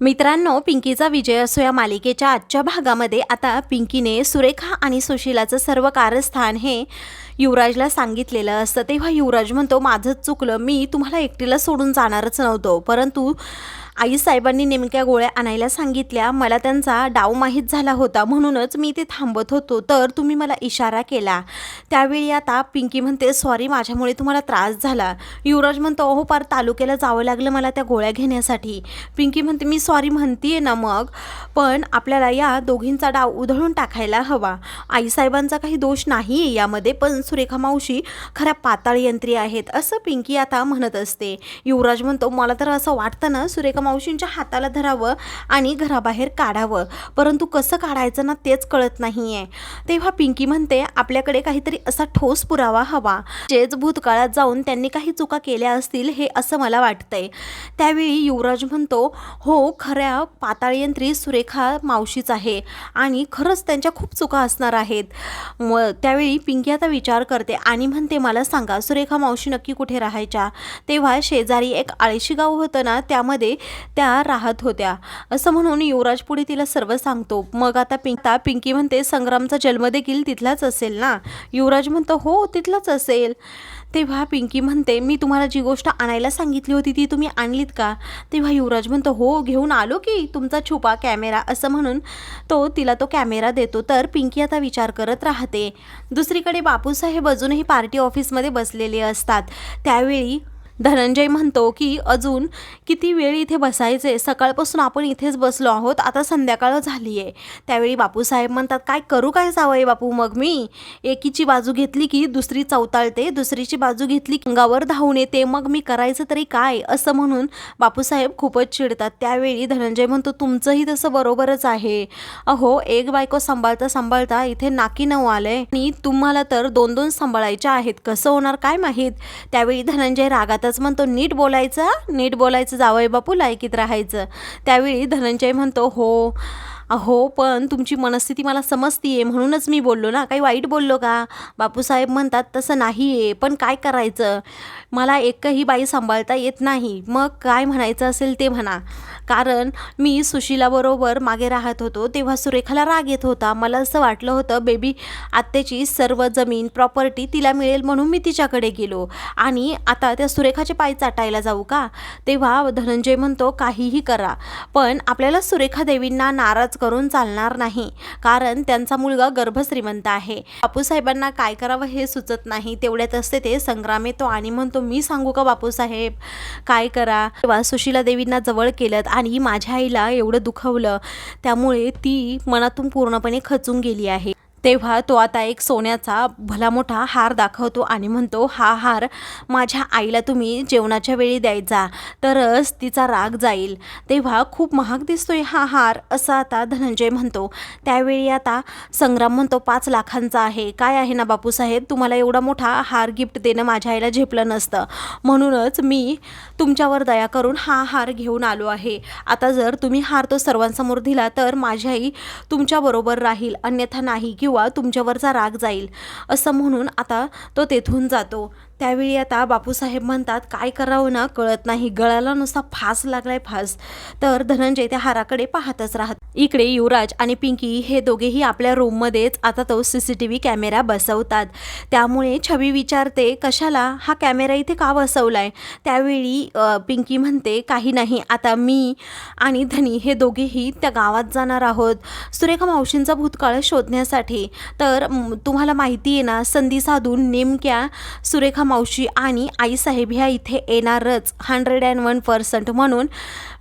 मित्रांनो पिंकीचा विजय असो या मालिकेच्या आजच्या भागामध्ये आता पिंकीने सुरेखा आणि सुशीलाचं सर्व कारस्थान हे युवराजला सांगितलेलं असतं. तेव्हा युवराज म्हणतो माझंच चुकलं मी तुम्हाला एकटीला सोडून जाणारच नव्हतो. परंतु आईसाहेबांनी नेमक्या गोळ्या आणायला सांगितल्या. मला त्यांचा डाव माहीत झाला होता. म्हणूनच मी ते थांबत होतो. तर तुम्ही मला इशारा केला. त्यावेळी आता पिंकी म्हणते सॉरी माझ्यामुळे तुम्हाला त्रास झाला. युवराज म्हणतो अहो पार तालुक्याला जावं लागलं मला त्या गोळ्या घेण्यासाठी. पिंकी म्हणते मी सॉरी म्हणतीये ना मग. पण आपल्याला या दोघींचा डाव उधळून टाकायला हवा. आईसाहेबांचा काही दोष नाही आहे यामध्ये पण सुरेखा मावशी खऱ्या पाताळ यंत्री आहेत. असं पिंकी आता म्हणत असते. युवराज म्हणतो मला तर असं वाटतं ना सुरेखा मावशींच्या हाताला धरावं आणि घराबाहेर काढावं. परंतु कसं काढायचं ना तेच कळत नाही आहे तेव्हा पिंकी म्हणते आपल्याकडे काहीतरी असा ठोस पुरावा हवा. जेच भूतकाळात जाऊन त्यांनी काही चुका केल्या असतील हे असं मला वाटतंय. त्यावेळी युवराज म्हणतो हो खऱ्या पाताळयंत्री सुरेखा मावशीच आहे आणि खरंच त्यांच्या खूप चुका असणार आहेत. म त्यावेळी पिंकी आता विचार करते आणि म्हणते मला सांगा सुरेखा मावशी नक्की कुठे राहायच्या? तेव्हा शेजारी एक आळशी गाव होतं ना त्यामध्ये त्या राहत होत्या. असं म्हणून युवराज पुढे तिला सर्व सांगतो. मग आता पिंक आता पिंकी म्हणते संग्रामचा जन्म देखील तिथलाच असेल ना? युवराज म्हणतो हो तिथलाच असेल. तेव्हा पिंकी म्हणते मी तुम्हाला जी गोष्ट आणायला सांगितली होती ती तुम्ही आणलीत का? तेव्हा युवराज म्हणतो हो घेऊन आलो की तुमचा छुपा कॅमेरा. असं म्हणून तो तिला तो कॅमेरा देतो. तर पिंकी आता विचार करत राहते. दुसरीकडे बापूसाहेब अजूनही पार्टी ऑफिसमध्ये बसलेले असतात. त्यावेळी धनंजय म्हणतो की अजून किती वेळ इथे बसायचे? सकाळपासून आपण इथेच बसलो आहोत. आता संध्याकाळ झाली आहे त्यावेळी बापूसाहेब म्हणतात काय करू काय जावंय बापू मग मी? एकीची बाजू घेतली की दुसरी चौताळते दुसरीची बाजू घेतली की अंगावर धावून येते. मग मी करायचं तरी काय? असं म्हणून बापूसाहेब खूपच चिडतात. त्यावेळी धनंजय म्हणतो तुमचंही तसं बरोबरच आहे. अहो एक बायको सांभाळता सांभाळता इथे नाकी नऊ आलंय. आणि तुम्हाला तर दोन दोन सांभाळायच्या आहेत. कसं होणार काय माहीत? त्यावेळी धनंजय रागात आताच म्हणतो नीट बोलायचं नीट बोलायचं जावंय बापू लायकीत राहायचं. त्यावेळी धनंजय म्हणतो हो. हो पण तुमची मनस्थिती मला समजतीये. म्हणूनच मी बोललो ना. काही वाईट बोललो का? बापूसाहेब म्हणतात तसं नाही आहे पण काय करायचं? मला एकही बाई सांभाळता येत नाही. मग काय म्हणायचं असेल ते म्हणा. कारण मी सुशिलाबरोबर मागे राहत होतो तेव्हा सुरेखाला राग येत होता. मला असं वाटलं होतं बेबी आत्याची सर्व जमीन प्रॉपर्टी तिला मिळेल म्हणून मी तिच्याकडे गेलो. आणि आता त्या सुरेखाचे पाय चाटायला जाऊ का? तेव्हा धनंजय म्हणतो काहीही करा. पण आपल्याला सुरेखा देवींना नाराज करून चालणार नाही. कारण त्यांचा मुलगा गर्भश्रीमंत आहे. बापूसाहेबांना काय करावं हे सुचत नाही. तेवढ्यात असते ते संग्राम येतो आणि म्हणतो मी सांगू का बापूसाहेब? काय करा? तेव्हा सुशीला देवींना जवळ केलं आणि माझ्या आईला एवढं दुखवलं. त्यामुळे ती मनातून पूर्णपणे खचून गेली आहे. तेव्हा तो आता एक सोन्याचा भला मोठा हार दाखवतो आणि म्हणतो हा हार माझ्या आईला तुम्ही जेवणाच्या वेळी द्यायचा तरच तिचा राग जाईल. तेव्हा खूप महाग दिसतोय हा हार असं आता धनंजय म्हणतो. त्यावेळी आता संग्राम म्हणतो पाच लाखांचा आहे. काय आहे ना बापूसाहेब? तुम्हाला एवढा मोठा हार गिफ्ट देणं माझ्या आईला झेपलं नसतं. म्हणूनच मी तुमच्यावर दया करून हा हार घेऊन आलो आहे. आता जर तुम्ही हार तो सर्वांसमोर दिला तर माझी आई तुमच्याबरोबर राहील अन्यथा नाही. किंवा तुमच्यावरचा राग जाईल असं म्हणून आता तो तेथून जातो. त्यावेळी आता बापूसाहेब म्हणतात काय करावं ना कळत नाही. गळाला नुसता फास लागलाय फास. तर धनंजय त्या हाराकडे पाहतच राहत. इकडे युवराज आणि पिंकी हे दोघेही आपल्या रूममध्येच आता तो C C T V camera बसवतात. त्यामुळे छबी विचारते कशाला? हा कॅमेरा इथे का बसवलाय? त्यावेळी पिंकी म्हणते काही नाही. आता मी आणि धनी हे दोघेही त्या गावात जाणार आहोत. सुरेखा मावशींचा भूतकाळ शोधण्यासाठी. तर तुम्हाला माहिती आहे ना संधी साधून नेमक्या सुरेखा मावशी आणि आईसाहेब ह्या इथे येणारच हंड्रेड अँड वन पर्सेंट म्हणून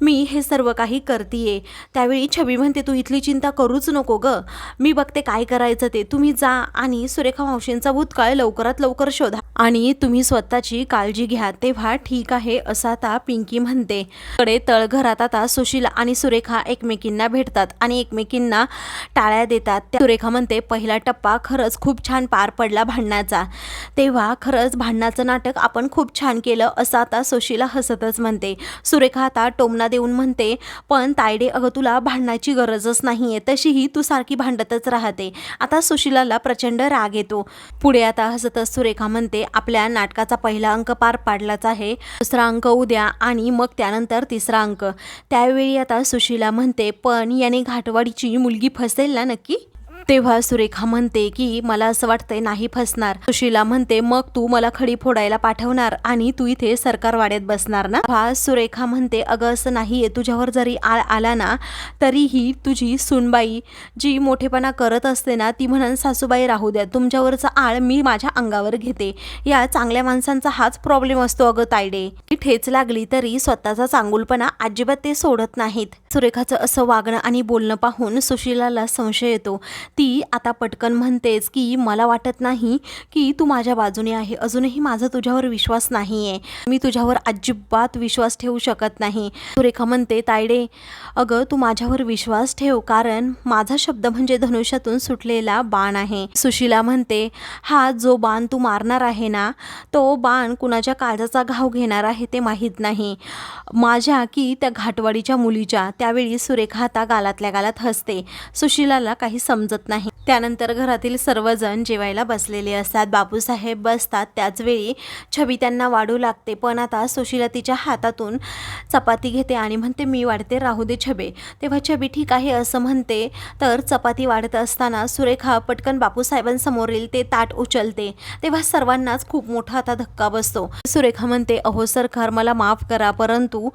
मी हे सर्व काही करतीये. त्यावेळी छबी म्हणते तू इथली चिंता करूच नको ग. मी बघते काय करायचं ते. तुम्ही जा आणि सुरेखा मावशींचा भूतकाळ लवकरात लवकर शोधा. आणि तुम्ही स्वतःची काळजी घ्या. तेव्हा ठीक आहे असं आता पिंकी म्हणते. कडे तळघरात आता सुशील आणि सुरेखा एकमेकींना भेटतात आणि एकमेकींना टाळ्या देतात. त्या सुरेखा म्हणते पहिला टप्पा खरंच खूप छान पार पडला भांडणाचा. तेव्हा खरंच अण्णाचं नाटक आपण खूप छान केलं असं आता सुशीला हसतच म्हणते. सुरेखा आता टोमना देऊन म्हणते पण तायडे अगं तुला भांडणाची गरजच नाही आहे तशीही तू सारखी भांडतच राहते. आता सुशिलाला प्रचंड राग येतो. पुढे आता हसतच सुरेखा म्हणते आपल्या नाटकाचा पहिला अंक पार पाडलाच आहे दुसरा अंक उद्या आणि मग त्यानंतर तिसरा अंक. त्यावेळी आता सुशीला म्हणते पण याने घाटवाडीची मुलगी फसेल ना नक्की? तेव्हा सुरेखा म्हणते की मला असं वाटतंय नाही फसणार. सुशीला म्हणते मग तू मला खडी फोडायला पाठवणार आणि तू इथे सरकारवाड्यात बसणार ना? भा सुरेखा म्हणते अगं असं नाहीये तुझ्यावर जरी आळ आला ना तरीही तुझी सुनबाई जी मोठेपणा करत असते ना ती म्हणून सासूबाई राहू द्या. तुमच्यावरचा आळ मी माझ्या अंगावर घेते. या चांगल्या माणसांचा हाच प्रॉब्लेम असतो अगं तायडे. ती ठेच लागली तरी स्वतःचा चांगुलपणा अजिबात ते सोडत नाहीत. सुरेखाचं असं वागणं आणि बोलणं पाहून सुशीलाला संशय येतो. ती आता पटकन म्हणतेच की मला वाटत नाही की तू माझ्या बाजूने आहे. अजूनही माझा तुझ्यावर विश्वास नाही आहे मी तुझ्यावर अजिबात विश्वास ठेवू शकत नाही. सुरेखा म्हणते तायडे अगं तू माझ्यावर विश्वास ठेव कारण माझा शब्द म्हणजे धनुष्यातून सुटलेला बाण आहे. सुशीला म्हणते हा जो बाण तू मारणार आहे ना तो बाण कुणाच्या काळजाचा घाव घेणार आहे ते माहीत नाही. माझ्या की त्या घाटवाडीच्या मुलीच्या. त्यावेळी सुरेखा आता गालातल्या गालात हसते. सुशीलाला काही समजत नाही. त्यानंतर घरातील सर्वजण जेवायला बसलेले असतात. बापूसाहेब बसतात. त्याचवेळी छबी त्यांना वाढू लागते. पण आता सुशीला तिच्या हातातून चपाती घेते आणि म्हणते मी वाढते राहू दे छबे. तेव्हा छबी ठीक आहे असं म्हणते. तर चपाती वाढत असताना सुरेखा पटकन बापूसाहेबांसमोरील ते ताट उचलते. तेव्हा सर्वांनाच खूप मोठा आता धक्का बसतो. सुरेखा म्हणते अहो सरकार मला माफ करा. परंतु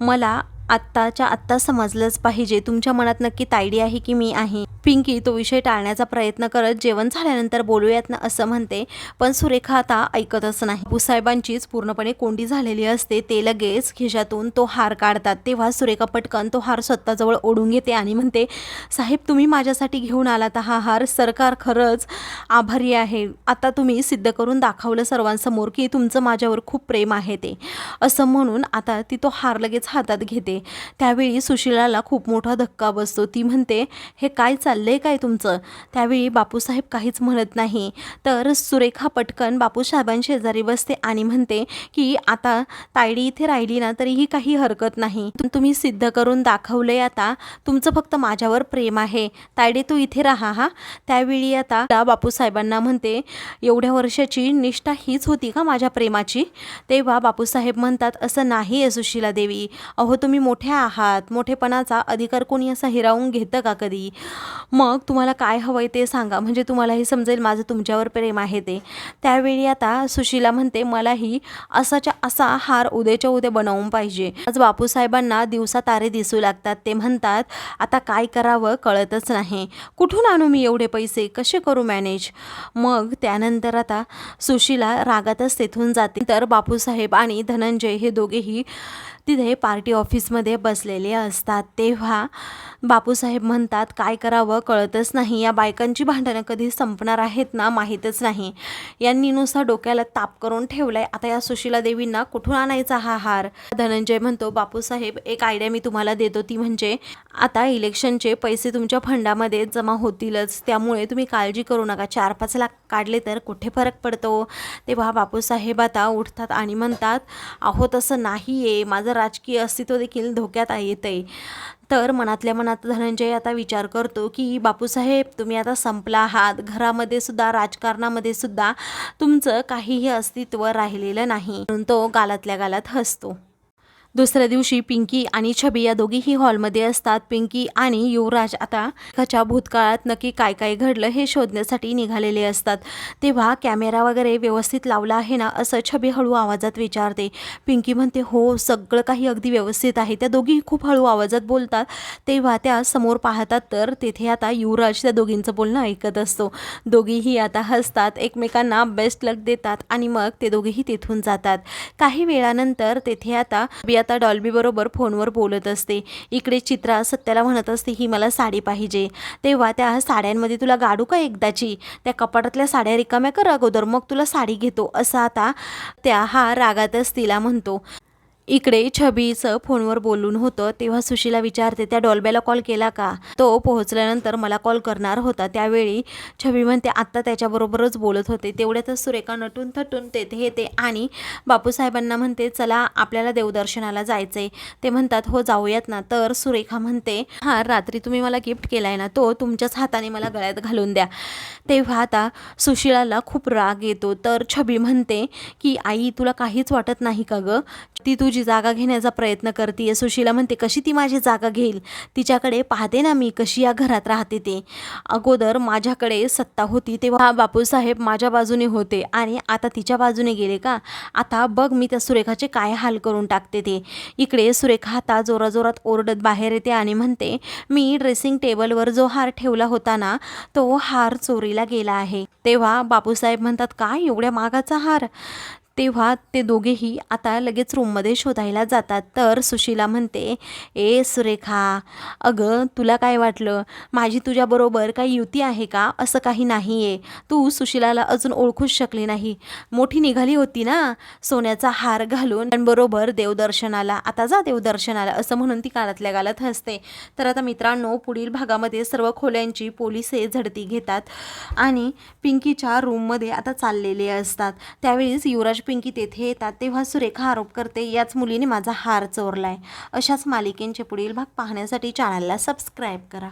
मला आत्ताच्या आत्ता समजलंच पाहिजे. तुमच्या मनात नक्की तायडी आहे की मी आहे. पिंकी तो विषय टाळण्याचा प्रयत्न करत जेवण झाल्यानंतर बोलूयात ना असं म्हणते. पण सुरेखा आता ऐकतच नाही. बापूसाहेबांचीच पूर्णपणे कोंडी झालेली असते. ते लगेच खिशातून तो हार काढतात. तेव्हा सुरेखा पटकन तो हार स्वतःजवळ ओढून घेते आणि म्हणते साहेब तुम्ही माझ्यासाठी घेऊन आलात हा हार. सरकार खरंच आभारी आहे. आता तुम्ही सिद्ध करून दाखवलं सर्वांसमोर की तुमचं माझ्यावर खूप प्रेम आहे ते. असं म्हणून आता ती तो हार लगेच हातात घेते. त्यावेळी सुशिलाला खूप मोठा धक्का बसतो. ती म्हणते हे काय चाललंय काय तुमचं? त्यावेळी बापूसाहेब काहीच म्हणत नाही. तर सुरेखा पटकन बापूसाहेबांशेजारी बसते आणि म्हणते की आता तायडी इथे राहिली ना तरीही काही हरकत नाही. तुम्ही सिद्ध करून दाखवलंय आता. तुमचं फक्त माझ्यावर प्रेम आहे. तायडे तू इथे राहा हा. त्यावेळी आता बापूसाहेबांना म्हणते एवढ्या वर्षाची निष्ठा हीच होती का माझ्या प्रेमाची? तेव्हा बापूसाहेब म्हणतात असं नाही आहे सुशीला देवी. अहो तुम्ही मोठे आहात मोठेपणाचा अधिकार कोणी असा हिरावून घेतं का कधी? मग तुम्हाला काय हवं आहे ते सांगा. म्हणजे तुम्हालाही समजेल माझं तुमच्यावर प्रेम आहे ते. त्यावेळी आता सुशीला म्हणते मलाही असाच्या असा हार उद्याच्या उद्या बनवून पाहिजे. आज बापूसाहेबांना दिवसा तारे दिसू लागतात. ते म्हणतात आता काय करावं कळतच नाही. कुठून आणू मी एवढे पैसे? कसे करू मॅनेज? मग त्यानंतर आता सुशीला रागातच तेथून जाते. तर बापूसाहेब आणि धनंजय हे दोघेही तिथे पार्टी ऑफिसमध्ये बसलेले असतात. तेव्हा बापूसाहेब म्हणतात काय करावं कळतच नाही. या बायकांची भांडणं कधी संपणार आहेत ना माहीतच नाही. यांनी नुसता डोक्याला ताप करून ठेवलाय. आता या सुशीला देवींना कुठून आणायचा हा हार? धनंजय म्हणतो बापूसाहेब एक आयडिया मी तुम्हाला देतो. ती म्हणजे आता इलेक्शनचे पैसे तुमच्या फंडामध्ये जमा होतीलच. त्यामुळे तुम्ही काळजी करू नका. चार पाच लाख काढले तर कुठे फरक पडतो? तेव्हा बापूसाहेब आता उठतात आणि म्हणतात अहो तसं नाही आहे माझं राजकीय अस्तित्व देखील धोक्यात येत आहे तर मनातल्या मनात धनंजय आता विचार करतो की बापूसाहेब तुम्ही आता संपला आहात. घरामध्ये सुद्धा राजकारणामध्ये सुद्धा तुमचं काहीही अस्तित्व राहिलेलं नाही. म्हणून तो गालातल्या गालात हसतो. दुसऱ्या दिवशी पिंकी आणि छबी या दोघीही हॉलमध्ये असतात. पिंकी आणि युवराज आता एकाच्या भूतकाळात नक्की काय काय घडलं हे शोधण्यासाठी निघालेले असतात. तेव्हा कॅमेरा वगैरे व्यवस्थित लावला आहे ना असं छबी हळू आवाजात विचारते. पिंकी म्हणते हो सगळं काही अगदी व्यवस्थित आहे. त्या दोघी खूप हळू आवाजात बोलतात. तेव्हा त्या समोर पाहतात तर तेथे आता युवराज त्या दोघींचं बोलणं ऐकत असतो. दोघीही आता हसतात एकमेकांना बेस्ट लक देतात आणि मग ते दोघेही तिथून जातात. काही वेळानंतर तेथे आता आता डॉल्बी बरोबर फोनवर बोलत असते. इकडे चित्रा सत्याला म्हणत असते ही मला साडी पाहिजे. तेव्हा त्या साड्यांमध्ये तुला गाडू का एकदाची? त्या कपाटातल्या साड्या रिकाम्या कर अगोदर मग तुला साडी घेतो. असं आता त्या हा रागातच तिला म्हणतो. इकडे छबीचं फोनवर बोलून होतं तेव्हा सुशीला विचारते त्या डॉल्ब्याला कॉल केला का? तो पोहोचल्यानंतर मला कॉल करणार होता. त्यावेळी छबी म्हणते आत्ता त्याच्याबरोबरच बोलत होते. तेवढ्यातच सुरेखा नटून थटून तेथे येते आणि बापूसाहेबांना म्हणते चला आपल्याला देवदर्शनाला जायचंय. ते म्हणतात हो जाऊयात ना. तर सुरेखा म्हणते हा रात्री तुम्ही मला गिफ्ट केलाय ना तो तुमच्याच हाताने मला गळ्यात घालून द्या. तेव्हा आता सुशिलाला खूप राग येतो. तर छबी म्हणते की आई तुला काहीच वाटत नाही का गं? ती तुझी जागा घेण्याचा प्रयत्न करते सुशीला म्हणते कशी ती माझी जागा घेईल? तिच्याकडे पाहते ना मी कशी या घरात राहते ते. अगोदर माझ्याकडे सत्ता होती तेव्हा बापूसाहेब माझ्या बाजूने होते आणि आता तिच्या बाजूने गेले का? आता बघ मी त्या सुरेखाचे काय हाल करून टाकते ते. इकडे सुरेखा आता जोराजोरात ओरडत बाहेर येते आणि म्हणते मी ड्रेसिंग टेबलवर जो हार ठेवला होता ना तो हार चोरीला गेला आहे. तेव्हा बापूसाहेब म्हणतात काय एवढ्या मागाचा हार? तेव्हा ते दोघेही आता लगेच रूममध्ये शोधायला जातात. तर सुशीला म्हणते ए सुरेखा अगं तुला काय वाटलं? माझी तुझ्याबरोबर काही युती आहे का? असं काही नाही आहे तू सुशिलाला अजून ओळखूच शकली नाही. मोठी निघाली होती ना? सोन्याचा हार घालून. आणि बरोबर देवदर्शनाला आता जा देवदर्शनाला असं म्हणून ती कानातल्या गालात हसते. तर आता मित्रांनो पुढील भागामध्ये सर्व खोल्यांची पोलिसे झडती घेतात आणि पिंकीच्या रूममध्ये आता चाललेले असतात. त्यावेळीच युवराज पिंकी तेथे येतात तेव्हा सुरेखा आरोप करते याच मुलीने माझा हार चोरलाय. अशाच मालिकेंचे पुढील भाग पाहण्यासाठी चॅनलला सबस्क्राईब करा.